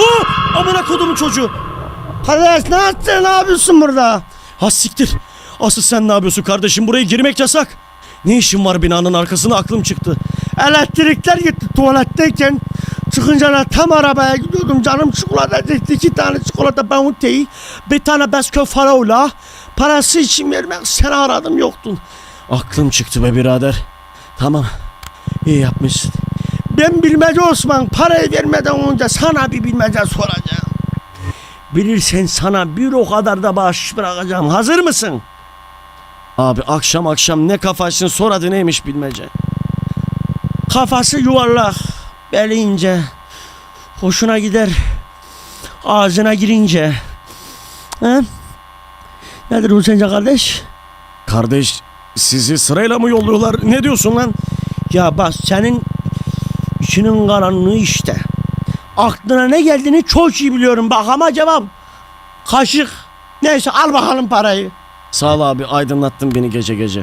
Oh! Amına kodumun çocuğu. Kardeş ne yaptın? Ne yapıyorsun burada? Ha siktir. Asıl sen ne yapıyorsun kardeşim? Buraya girmek yasak. Ne işin var binanın arkasında aklım çıktı. Elektrikler gitti tuvaletteyken. Çıkınca da tam arabaya gidiyordum. Canım çikolata çekti. iki tane çikolata bounty. Bir tane bisküvi faraola. Parası için vermek seni aradım yoktun. Aklım çıktı be birader. Tamam. İyi yapmışsın. Ben bilmece Osman parayı vermeden önce sana bir bilmece soracağım. Bilirsen sana bir o kadar da bağış bırakacağım. Hazır mısın? Abi akşam akşam ne kafasın sor neymiş bilmece. Kafası yuvarlak, beli ince. Hoşuna gider. Ağzına girince. He? Nedir bu sence kardeş? Kardeş sizi sırayla mı yolluyorlar? Ne diyorsun lan? Ya bak senin içinin karanlığı işte. Aklına ne geldiğini çok iyi biliyorum bak ama cevap kaşık. Neyse al bakalım parayı. Sağ ol abi aydınlattın beni gece gece.